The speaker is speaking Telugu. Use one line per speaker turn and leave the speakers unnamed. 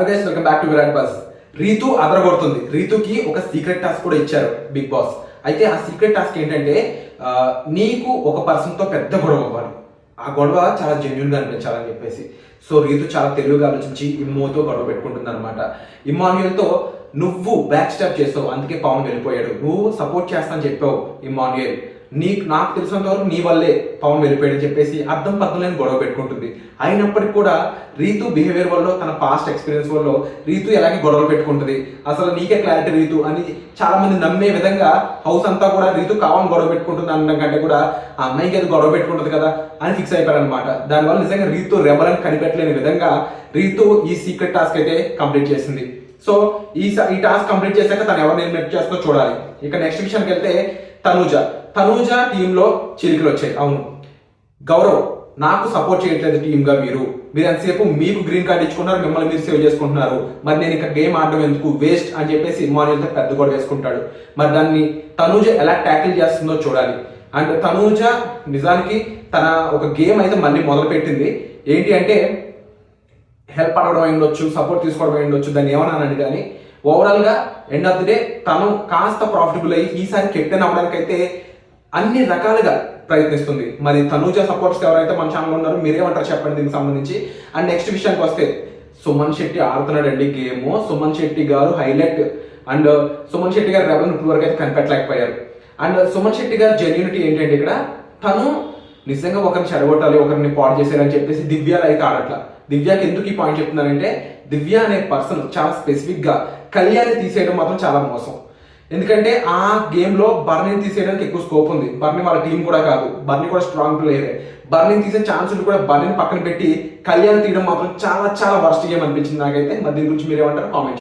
Guys welcome back to Virat bus Ritu అదరగొడుతుంది. రీతుకి ఒక సీక్రెట్ టాస్క్ కూడా ఇచ్చారు బిగ్ బాస్ అయితే ఆ సీక్రెట్ టాస్క్ ఏంటంటే నీకు ఒక పర్సన్తో పెద్ద గొడవ అవ్వాలి. ఆ గొడవ చాలా జెన్యున్గా అనిపించాలని చెప్పేసి. సో రీతు చాలా తెలివిగా ఆలోచించి ఇమ్మోతో గొడవ పెట్టుకుంటుంది అనమాట ఇమ్మాన్యుయల్ నువ్వు బ్యాక్ స్టెప్ చేస్తావు అందుకే పవన్ వెళ్ళిపోయాడు. నువ్వు సపోర్ట్ చేస్తానని చెప్పావు ఇమ్మాన్యుయల్. నీకు నాకు తెలిసినంత వరకు నీ వల్లే పవన్ వెళ్ళిపోయాడని చెప్పేసి అర్థం పద్ధం లేని గొడవ పెట్టుకుంటుంది. అయినప్పటికీ కూడా రీతు బిహేవియర్ వల్ల తన పాస్ట్ ఎక్స్పీరియన్స్ వల్ల రీతు ఎలాగే గొడవలు పెట్టుకుంటుంది. అసలు నీకే క్లారిటీ రీతు అని చాలా మంది నమ్మే విధంగా హౌస్ అంతా కూడా రీతు కావాలని గొడవ పెట్టుకుంటుంది అనడం కంటే కూడా ఆ అమ్మాయికి అది గొడవ పెట్టుకుంటుంది కదా అని ఫిక్స్ అయిపోయారు అనమాట దానివల్ల నిజంగా రీతు రెబలని కనిపెట్టలేని విధంగా రీతు ఈ సీక్రెట్ టాస్క్ అయితే కంప్లీట్ చేసింది. సో ఈ స- ఈ టాస్క్ కంప్లీట్ చేశాక తను ఎవరిని ఎలిమినేట్ చేస్తుందో చూడాలి. ఇక నెక్స్ట్ విషయానికి వెళ్తే తనూజ. తనూజ టీంలో చిలికలు వచ్చాయి అవును. గౌరవ్ నాకు సపోర్ట్ చేయట్లేదు టీమ్గా మీరు. మీరు ఎంతసేపు మీకు గ్రీన్ కార్డ్ ఇచ్చుకున్నారు మిమ్మల్ని మీరు సేవ్ చేసుకుంటున్నారు. మరి నేను ఇంకా గేమ్ ఆడడం ఎందుకు? వేస్ట్ అని చెప్పేసి ఇమానుయల్తో పెద్ద గోడ వేసుకుంటాడు. మరి దాన్ని తనూజ ఎలా ట్యాకిల్ చేస్తుందో చూడాలి. అండ్ తనూజ నిజానికి తన ఒక గేమ్ అయితే మళ్ళీ మొదలుపెట్టింది. ఏంటి అంటే హెల్ప్ అడగడం అయి ఉండొచ్చు సపోర్ట్ తీసుకోవడం అయి ఉండొచ్చు దాన్ని ఏమన్నానండి కానీ ఓవరాల్గా ఎండ్ ఆఫ్ ది డే తను కాస్త ప్రాఫిటబుల్ అయ్యి ఈసారి కెప్టెన్ అవడానికి అన్ని రకాలుగా ప్రయత్నిస్తుంది. మరి తనూజ సపోర్ట్స్ ఎవరైతే మన ఛానల్ ఉన్నారో మీరేమంటారు చెప్పండి దీనికి సంబంధించి. అండ్ నెక్స్ట్ విషయానికి వస్తే సుమన్ శెట్టి ఆడుతున్నాడండి గేమ్ సుమన్ శెట్టి గారు highlight and uh, Suman Shetty గారు రెవెన్ ఇప్పుడు వరకు అయితే కనిపెట్టలేకపోయారు. అండ్ uh, సుమన్ శెట్టి గారు జెన్యూనిటీ ఏంటంటే ఇక్కడ తను నిజంగా ఒకరిని చెడగొట్టాలి ఒకరిని పాడు చేసేయాలని చెప్పేసి దివ్యాలు అయితే ఆడట్లా. దివ్యాకి ఎందుకు ఈ పాయింట్ చెప్తున్నానంటే దివ్య అనే పర్సన్ చాలా స్పెసిఫిక్గా కళ్యాణి తీసేయడం మాత్రం చాలా మోసం. ఎందుకంటే ఆ గేమ్లో బర్నీని తీసేయడానికి ఎక్కువ స్కోప్ ఉంది. బర్నీ వాళ్ళ టీం కూడా కాదు. బర్నీ కూడా స్ట్రాంగ్ ప్లేయరే బర్నీని తీసే ఛాన్స్ కూడా బర్నీని పక్కన పెట్టి కళ్యాణ్ తీయడం మాత్రం చాలా చాలా వర్స్ట్ గేమ్ అనిపించింది నాకైతే. మరి దీని గురించి మీరు ఏమంటారు కామెంట్